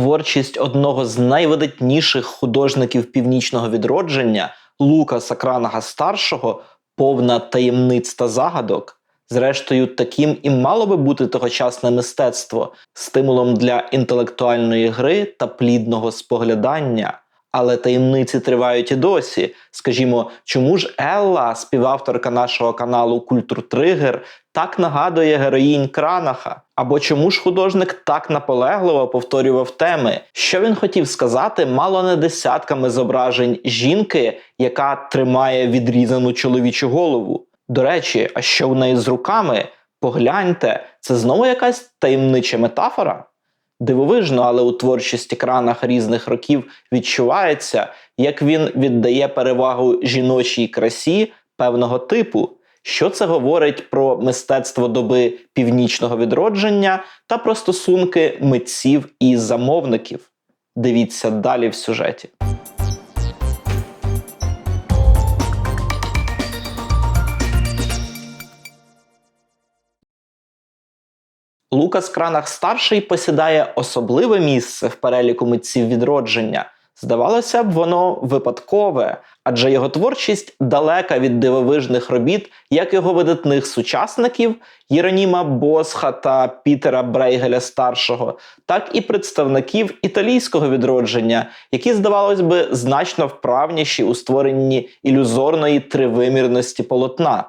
Творчість одного з найвидатніших художників північного відродження Лукаса Кранага старшого повна таємниць та загадок. Зрештою, таким і мало би бути тогочасне мистецтво стимулом для інтелектуальної гри та плідного споглядання. Але таємниці тривають і досі. Скажімо, чому ж Елла, співавторка нашого каналу Культур Тригер, так нагадує героїнь Кранаха? Або чому ж художник так наполегливо повторював теми? Що він хотів сказати, мало не десятками зображень жінки, яка тримає відрізану чоловічу голову? До речі, а що в неї з руками? Погляньте, це знову якась таємнича метафора? Дивовижно, але у творчості кранах різних років відчувається, як він віддає перевагу жіночій красі певного типу. Що це говорить про мистецтво доби північного відродження та про стосунки митців і замовників? Дивіться далі в сюжеті. Лукас Кранах старший посідає особливе місце в переліку митців відродження. Здавалося б, воно випадкове, адже його творчість далека від дивовижних робіт як його видатних сучасників Єроніма Босха та Пітера Брейгеля старшого, так і представників італійського відродження, які, здавалось би, значно вправніші у створенні ілюзорної тривимірності полотна.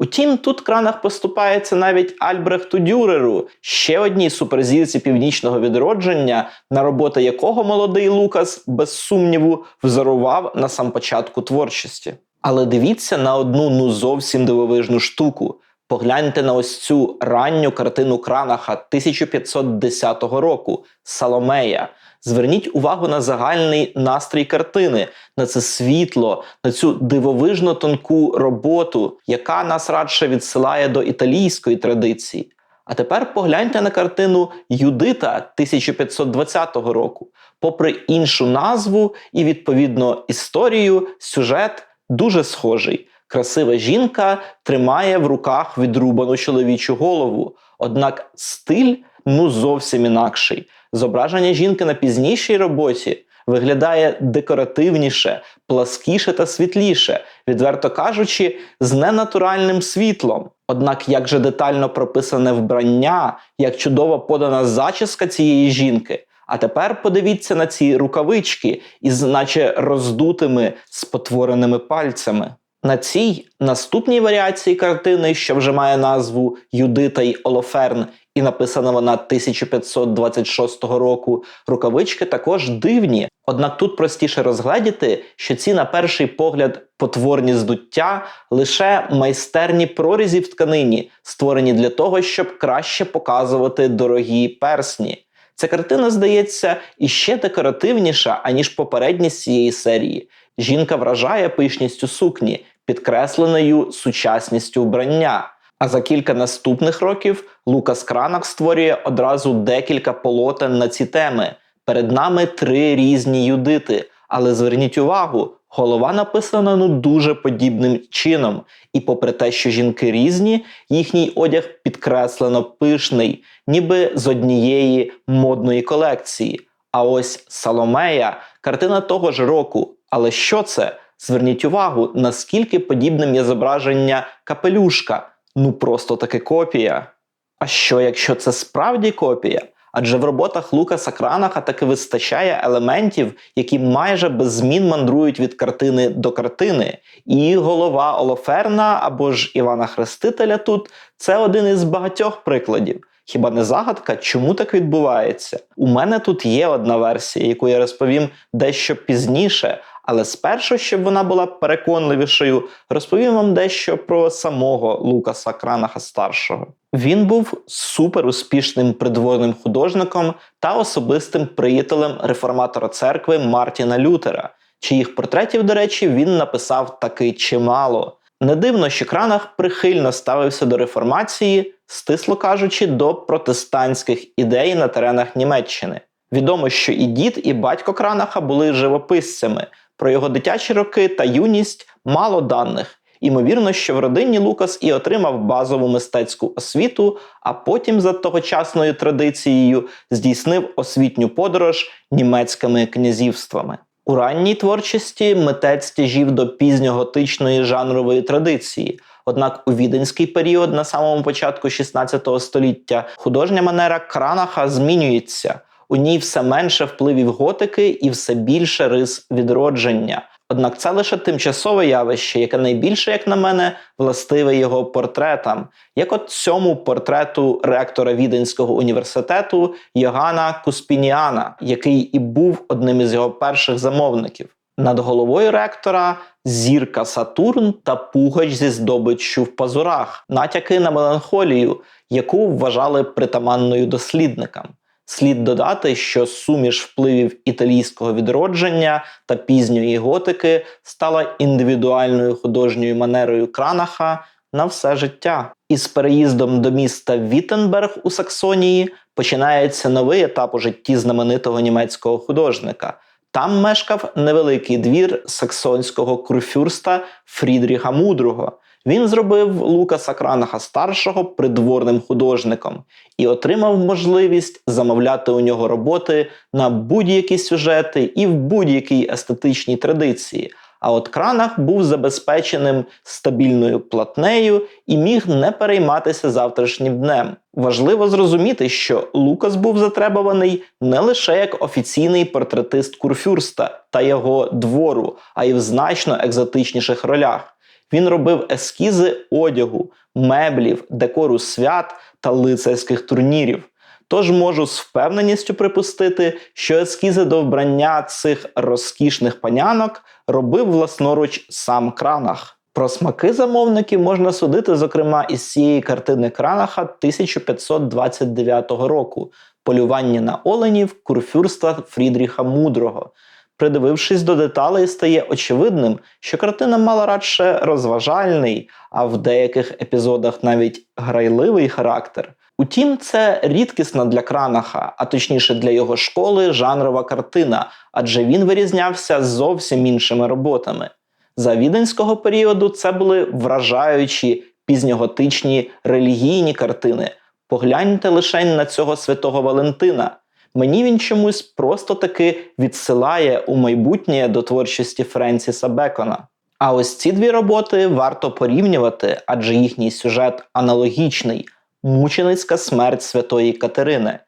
Утім, тут кранах поступається навіть Альбрехту Дюреру, ще одній суперзірці північного відродження, на роботи якого молодий Лукас, без сумніву, взорував на сам початку творчості. Але дивіться на одну ну зовсім дивовижну штуку. Погляньте на ось цю ранню картину кранаха 1510 року Саломея. Зверніть увагу на загальний настрій картини, на це світло, на цю дивовижно тонку роботу, яка нас радше відсилає до італійської традиції. А тепер погляньте на картину Юдита 1520 року. Попри іншу назву і відповідно історію, сюжет дуже схожий. Красива жінка тримає в руках відрубану чоловічу голову, однак стиль ну зовсім інакший. Зображення жінки на пізнішій роботі виглядає декоративніше, пласкіше та світліше, відверто кажучи, з ненатуральним світлом. Однак, як же детально прописане вбрання, як чудово подана зачіска цієї жінки. А тепер подивіться на ці рукавички із наче роздутими спотвореними пальцями. На цій наступній варіації картини, що вже має назву Юдита й Олоферн, і написана вона 1526 року, рукавички також дивні. Однак тут простіше розгледіти, що ці, на перший погляд, потворні здуття лише майстерні прорізі в тканині, створені для того, щоб краще показувати дорогі персні. Ця картина здається іще декоративніша, аніж попередні з цієї серії. Жінка вражає пишністю сукні, підкресленою сучасністю вбрання. А за кілька наступних років Лукас Кранах створює одразу декілька полотен на ці теми. Перед нами три різні юдити. Але зверніть увагу, голова написана ну дуже подібним чином. І попри те, що жінки різні, їхній одяг підкреслено пишний, ніби з однієї модної колекції. А ось Саломея картина того ж року. Але що це? Зверніть увагу, наскільки подібним є зображення капелюшка. Ну просто таки копія. А що, якщо це справді копія? Адже в роботах Лукаса Кранаха таки вистачає елементів, які майже без змін мандрують від картини до картини. І голова Олоферна або ж Івана Хрестителя тут це один із багатьох прикладів. Хіба не загадка, чому так відбувається? У мене тут є одна версія, яку я розповім дещо пізніше, але спершу, щоб вона була переконливішою, розповім вам дещо про самого Лукаса Кранаха старшого. Він був супер успішним придворним художником та особистим приятелем реформатора церкви Мартіна Лютера, чиїх портретів, до речі, він написав таки чимало. Не дивно, що Кранах прихильно ставився до реформації, стисло кажучи, до протестантських ідей на теренах Німеччини. Відомо, що і дід, і батько Кранаха були живописцями. Про його дитячі роки та юність мало даних. Імовірно, що в родині Лукас і отримав базову мистецьку освіту, а потім, за тогочасною традицією, здійснив освітню подорож німецькими князівствами. У ранній творчості митець тяжів до пізньоготичної жанрової традиції. Однак у віденський період, на самому початку 16 століття, художня манера кранаха змінюється. У ній все менше впливів готики і все більше рис відродження. Однак це лише тимчасове явище, яке найбільше, як на мене, властиве його портретам, як от цьому портрету ректора Віденського університету Йогана Куспініана, який і був одним із його перших замовників. Над головою ректора зірка Сатурн та пугач зі здобиччю в пазурах, натяки на меланхолію, яку вважали притаманною дослідникам. Слід додати, що суміш впливів італійського відродження та пізньої готики стала індивідуальною художньою манерою кранаха на все життя. Із переїздом до міста Віттенберг у Саксонії починається новий етап у житті знаменитого німецького художника. Там мешкав невеликий двір саксонського курфюрста Фрідріха Мудрого. Він зробив Лукаса Кранаха старшого придворним художником і отримав можливість замовляти у нього роботи на будь-які сюжети і в будь-якій естетичній традиції. А от Кранах був забезпеченим стабільною платнею і міг не перейматися завтрашнім днем. Важливо зрозуміти, що Лукас був затребуваний не лише як офіційний портретист курфюрста та його двору, а й в значно екзотичніших ролях. Він робив ескізи одягу, меблів, декору свят та лицарських турнірів. Тож можу з впевненістю припустити, що ескізи до вбрання цих розкішних панянок робив власноруч сам Кранах. Про смаки замовників можна судити, зокрема, із цієї картини Кранаха 1529 року полювання на оленів курфюрста Фрідріха Мудрого. Придивившись до деталей, стає очевидним, що картина мала радше розважальний, а в деяких епізодах навіть грайливий характер. Утім, це рідкісна для кранаха, а точніше для його школи, жанрова картина, адже він вирізнявся зовсім іншими роботами. За віденського періоду це були вражаючі пізньоготичні релігійні картини. Погляньте лише на цього святого Валентина. Мені він чомусь просто таки відсилає у майбутнє до творчості Френсіса Бекона. А ось ці дві роботи варто порівнювати, адже їхній сюжет аналогічний мученицька смерть святої Катерини.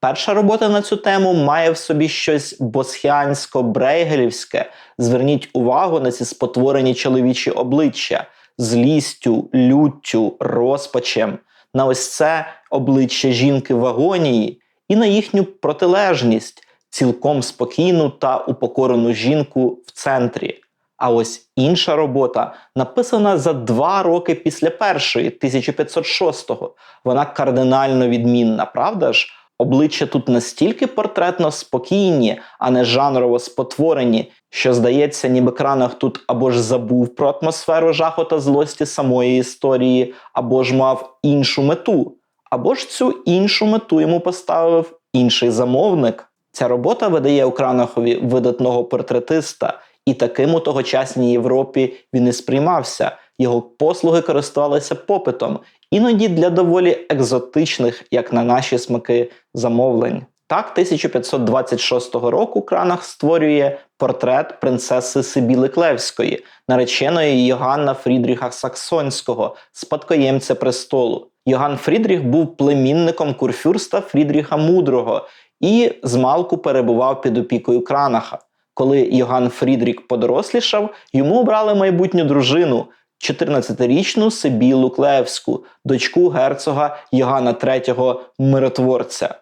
Перша робота на цю тему має в собі щось босхіансько-брейгелівське. Зверніть увагу на ці спотворені чоловічі обличчя злістю, люттю, розпачем, на ось це обличчя жінки в агонії і на їхню протилежність, цілком спокійну та упокорену жінку в центрі. А ось інша робота написана за два роки після першої, 1506-го. Вона кардинально відмінна, правда ж? Обличчя тут настільки портретно спокійні, а не жанрово спотворені, що здається, ніби кранах тут або ж забув про атмосферу жаху та злості самої історії, або ж мав іншу мету, або ж цю іншу мету йому поставив інший замовник. Ця робота видає у Кранахові видатного портретиста, і таким у тогочасній Європі він і сприймався. Його послуги користувалися попитом, іноді для доволі екзотичних, як на наші смаки, замовлень. Так, 1526 року Кранах створює портрет принцеси Сибіли Клевської, нареченої Йоганна Фрідріха Саксонського, спадкоємця престолу. Йоган Фрідріх був племінником курфюрста Фрідріха Мудрого і змалку перебував під опікою Кранаха. Коли Йоган Фрідрік подорослішав, йому обрали майбутню дружину, 14-річну Сибілу Клевську, дочку герцога Йогана III миротворця.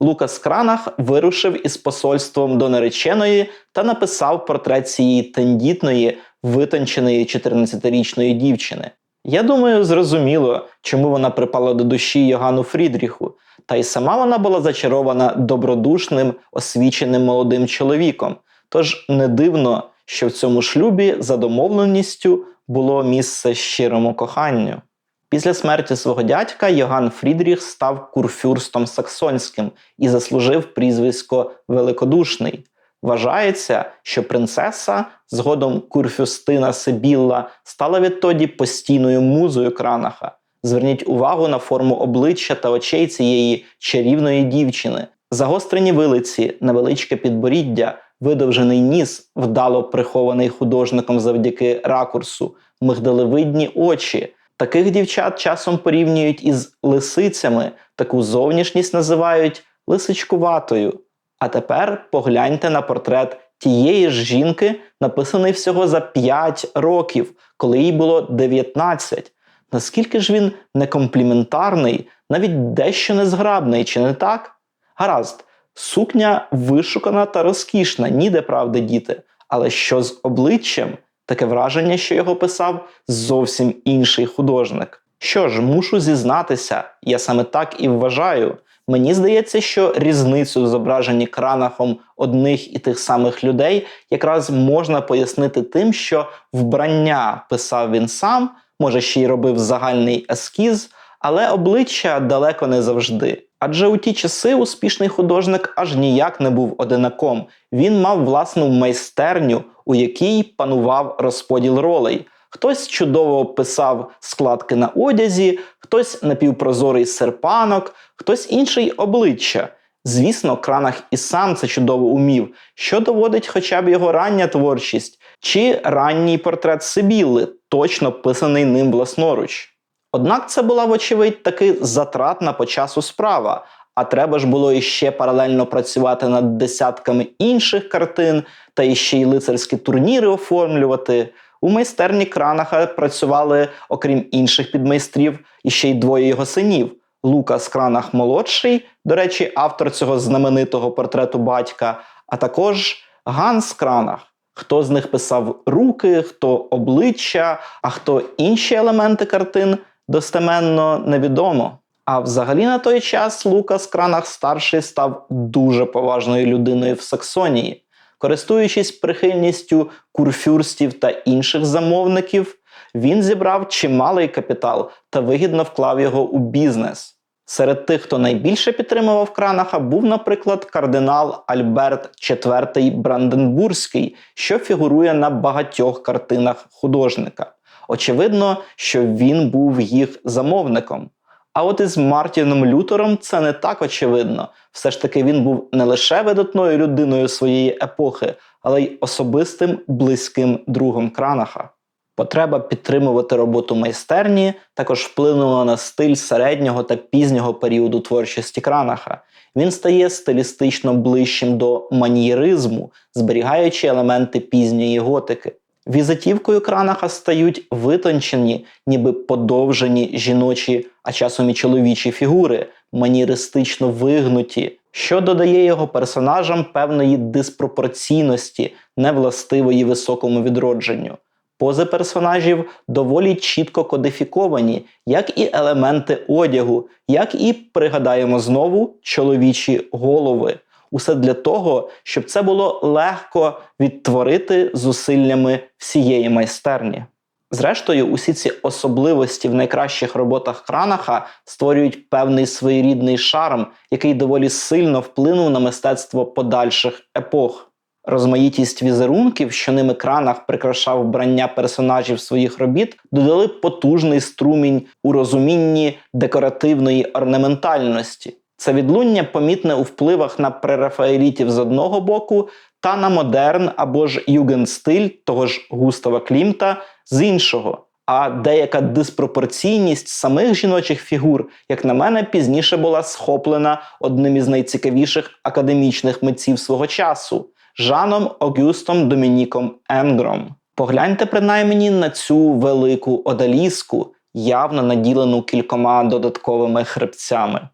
Лукас Кранах вирушив із посольством до нареченої та написав портрет цієї тендітної, витонченої 14-річної дівчини. Я думаю, зрозуміло, чому вона припала до душі Йогану Фрідріху, та й сама вона була зачарована добродушним, освіченим молодим чоловіком. Тож не дивно, що в цьому шлюбі за домовленістю було місце щирому коханню. Після смерті свого дядька Йоган Фрідріх став курфюрстом саксонським і заслужив прізвисько Великодушний. Вважається, що принцеса, згодом Курфюстина Сибілла, стала відтоді постійною музою кранаха. Зверніть увагу на форму обличчя та очей цієї чарівної дівчини, загострені вилиці, невеличке підборіддя, видовжений ніс, вдало прихований художником завдяки ракурсу, мигдалевидні очі. Таких дівчат часом порівнюють із лисицями, таку зовнішність називають лисичкуватою. А тепер погляньте на портрет тієї ж жінки, написаний всього за 5 років, коли їй було 19. Наскільки ж він некомпліментарний, навіть дещо незграбний, чи не так? Гаразд, сукня вишукана та розкішна, ніде правди діти. Але що з обличчям? Таке враження, що його писав зовсім інший художник. Що ж, мушу зізнатися, я саме так і вважаю. Мені здається, що різницю в зображенні кранахом одних і тих самих людей якраз можна пояснити тим, що вбрання писав він сам, може ще й робив загальний ескіз, але обличчя далеко не завжди. Адже у ті часи успішний художник аж ніяк не був одинаком. Він мав власну майстерню, у якій панував розподіл ролей. Хтось чудово писав складки на одязі, хтось напівпрозорий серпанок, хтось інший обличчя. Звісно, кранах і сам це чудово умів, що доводить хоча б його рання творчість, чи ранній портрет Сибілли, точно писаний ним власноруч. Однак це була, вочевидь, таки затратна по часу справа, а треба ж було іще паралельно працювати над десятками інших картин та іще й лицарські турніри оформлювати. У майстерні кранаха працювали, окрім інших підмайстрів, іще й двоє його синів. Лукас Кранах молодший, до речі, автор цього знаменитого портрету батька, а також Ганс Кранах. Хто з них писав руки, хто обличчя, а хто інші елементи картин, достеменно невідомо. А взагалі на той час Лукас Кранах старший став дуже поважною людиною в Саксонії. Користуючись прихильністю курфюрстів та інших замовників, він зібрав чималий капітал та вигідно вклав його у бізнес. Серед тих, хто найбільше підтримував кранаха, був, наприклад, кардинал Альберт IV Бранденбурзький, що фігурує на багатьох картинах художника. Очевидно, що він був їх замовником. А от із Мартіном Лютером це не так очевидно. Все ж таки він був не лише видатною людиною своєї епохи, але й особистим близьким другом кранаха. Потреба підтримувати роботу майстерні також вплинула на стиль середнього та пізнього періоду творчості кранаха. Він стає стилістично ближчим до манієризму, зберігаючи елементи пізньої готики. Візитівкою кранаха стають витончені, ніби подовжені жіночі, а часом і чоловічі фігури, маніристично вигнуті, що додає його персонажам певної диспропорційності, невластивої високому відродженню. Пози персонажів доволі чітко кодифіковані, як і елементи одягу, як і пригадаємо знову чоловічі голови. Усе для того, щоб це було легко відтворити зусиллями всієї майстерні. Зрештою, усі ці особливості в найкращих роботах кранаха створюють певний своєрідний шарм, який доволі сильно вплинув на мистецтво подальших епох. Розмаїтість візерунків, що ними кранах прикрашав вбрання персонажів своїх робіт, додали потужний струмінь у розумінні декоративної орнаментальності. Це відлуння помітне у впливах на прерафаелітів з одного боку та на модерн або ж югенстиль того ж Густава Клімта з іншого. А деяка диспропорційність самих жіночих фігур, як на мене, пізніше була схоплена одним із найцікавіших академічних митців свого часу Жаном Огюстом Домініком Енгром. Погляньте принаймні на цю велику одаліску, явно наділену кількома додатковими хребцями.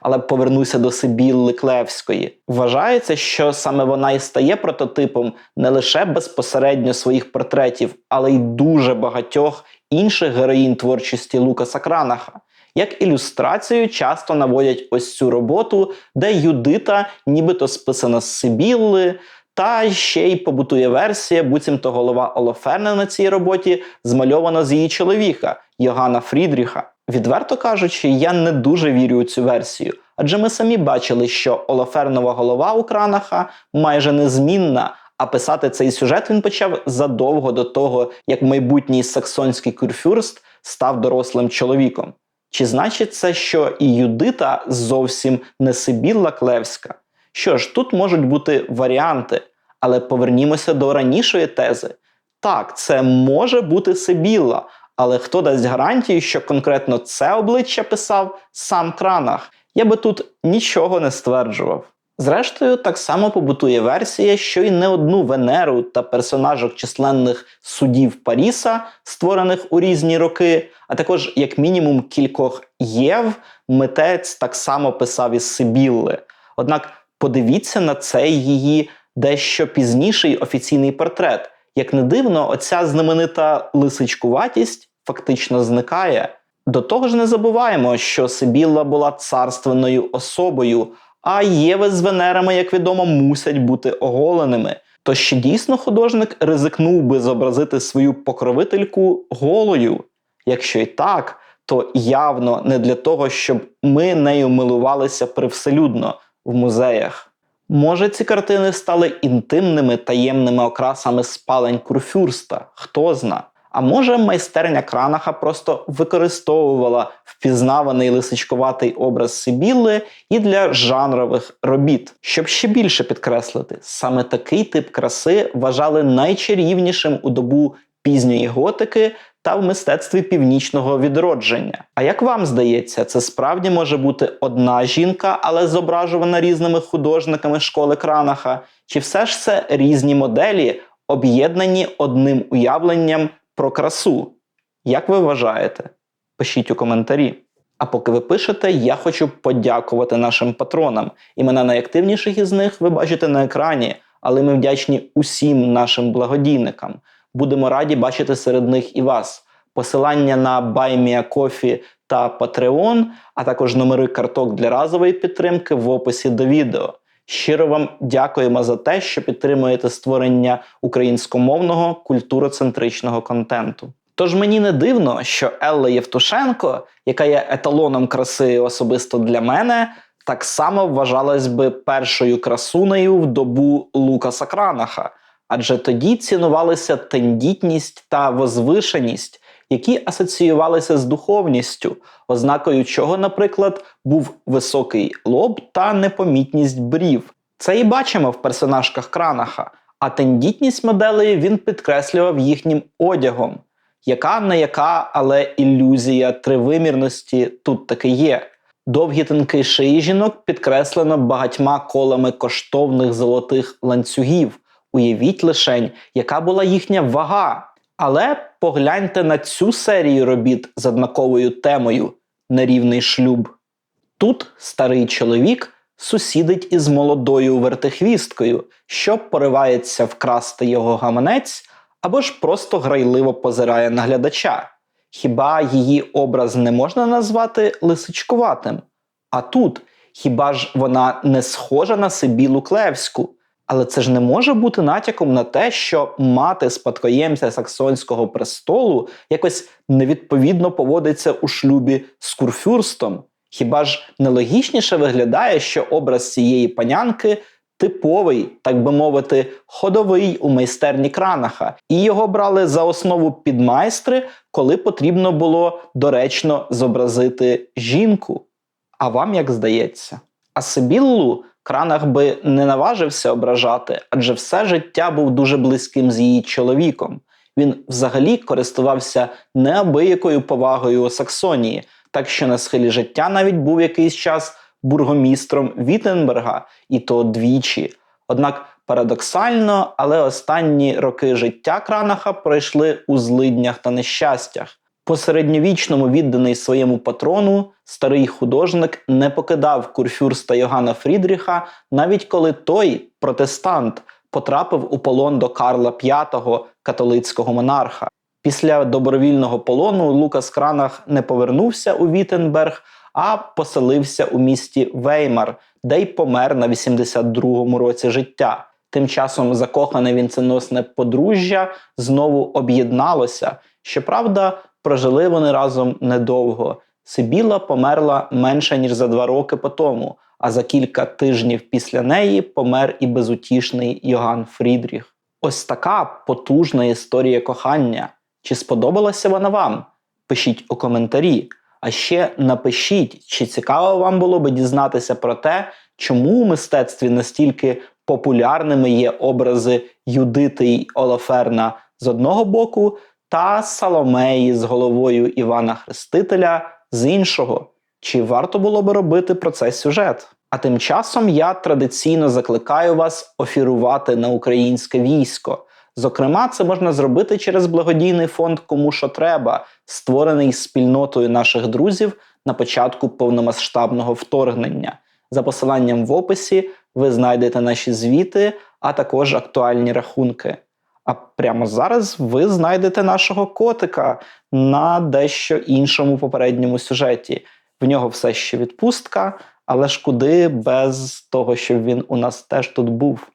Але повернуся до Сибілли Клевської. Вважається, що саме вона і стає прототипом не лише безпосередньо своїх портретів, але й дуже багатьох інших героїн творчості Лукаса Кранаха. Як ілюстрацію часто наводять ось цю роботу, де Юдита нібито списана з Сибілли, Та ще й побутує версія, буцімто голова Олоферна на цій роботі змальована з її чоловіка Йогана Фрідріха. Відверто кажучи, я не дуже вірю у цю версію, адже ми самі бачили, що Олофернова голова у кранаха майже незмінна. А писати цей сюжет він почав задовго до того, як майбутній саксонський курфюрст став дорослим чоловіком. Чи значить це, що і Юдита зовсім не Сибілла Клевська? Що ж, тут можуть бути варіанти, але повернімося до ранішої тези. Так, це може бути Сибілла, але хто дасть гарантію, що конкретно це обличчя писав сам Кранах? Я би тут нічого не стверджував. Зрештою, так само побутує версія, що й не одну Венеру та персонажок численних судів Паріса, створених у різні роки, а також як мінімум кількох Єв, митець так само писав із Сибілли. Однак подивіться на цей її дещо пізніший офіційний портрет. Як не дивно, оця знаменита лисичкуватість фактично зникає. До того ж, не забуваємо, що Сибілла була царственною особою, а Єви з Венерами, як відомо, мусять бути оголеними. То ще дійсно художник ризикнув би зобразити свою покровительку голою. Якщо і так, то явно не для того, щоб ми нею милувалися привселюдно в музеях. Може, ці картини стали інтимними таємними окрасами спалень курфюрста, хто зна. А може, майстерня кранаха просто використовувала впізнаваний лисичкуватий образ Сибілли і для жанрових робіт. Щоб ще більше підкреслити, саме такий тип краси вважали найчарівнішим у добу пізньої готики та в мистецтві північного відродження. А як вам здається, це справді може бути одна жінка, але зображувана різними художниками школи кранаха? Чи все ж це різні моделі, об'єднані одним уявленням про красу? Як ви вважаєте? Пишіть у коментарі. А поки ви пишете, я хочу подякувати нашим патронам. Імена найактивніших із них ви бачите на екрані, але ми вдячні усім нашим благодійникам. Будемо раді бачити серед них і вас. Посилання на BuyMeACoffee та Patreon, а також номери карток для разової підтримки в описі до відео. Щиро вам дякуємо за те, що підтримуєте створення українськомовного культуроцентричного контенту. Тож мені не дивно, що Елла Євтушенко, яка є еталоном краси особисто для мене, так само вважалась би першою красунею в добу Лукаса Кранаха, адже тоді цінувалися тендітність та возвишеність, які асоціювалися з духовністю, ознакою чого, наприклад, був високий лоб та непомітність брів. Це і бачимо в персонажках кранаха, а тендітність моделей він підкреслював їхнім одягом. Яка не яка, але ілюзія тривимірності тут таки є. Довгі тонкі шиї жінок підкреслено багатьма колами коштовних золотих ланцюгів. Уявіть лишень, яка була їхня вага. Але погляньте на цю серію робіт з однаковою темою нерівний шлюб. Тут старий чоловік сусідить із молодою вертихвісткою, що поривається вкрасти його гаманець або ж просто грайливо позирає на глядача. Хіба її образ не можна назвати лисичкуватим? А тут хіба ж вона не схожа на Сибілу Клевську? Але це ж не може бути натяком на те, що мати спадкоємця саксонського престолу якось невідповідно поводиться у шлюбі з курфюрстом. Хіба ж нелогічніше виглядає, що образ цієї панянки типовий, так би мовити, ходовий у майстерні кранаха, і його брали за основу підмайстри, коли потрібно було доречно зобразити жінку. А вам як здається? А Сибіллу Кранах би не наважився ображати, адже все життя був дуже близьким з її чоловіком. Він взагалі користувався неабиякою повагою у Саксонії, так що на схилі життя навіть був якийсь час бургомістром Віттенберга, і то двічі. Однак парадоксально, але останні роки життя Кранаха пройшли у злиднях та нещастях. Посередньовічному відданий своєму патрону, старий художник не покидав курфюрста Йогана Фрідріха, навіть коли той протестант потрапив у полон до Карла V, католицького монарха. Після добровільного полону Лукас Кранах не повернувся у Віттенберг, а поселився у місті Веймар, де й помер на 82-му році життя. Тим часом закохане вінценосне подружжя знову об'єдналося. Щоправда, прожили вони разом недовго. Сибіла померла менше ніж за два роки по тому, а за кілька тижнів після неї помер і безутішний Йоган Фрідріх. Ось така потужна історія кохання. Чи сподобалася вона вам? Пишіть у коментарі. А ще напишіть, чи цікаво вам було би дізнатися про те, чому у мистецтві настільки популярними є образи Юдити й Олаферна з одного боку, та Саломеї з головою Івана Хрестителя з іншого. Чи варто було би робити про це сюжет? А тим часом я традиційно закликаю вас офірувати на українське військо. Зокрема, це можна зробити через благодійний фонд Кому що треба, створений спільнотою наших друзів на початку повномасштабного вторгнення. За посиланням в описі ви знайдете наші звіти, а також актуальні рахунки. А прямо зараз ви знайдете нашого котика на дещо іншому попередньому сюжеті. В нього все ще відпустка, але ж куди без того, щоб він у нас теж тут був.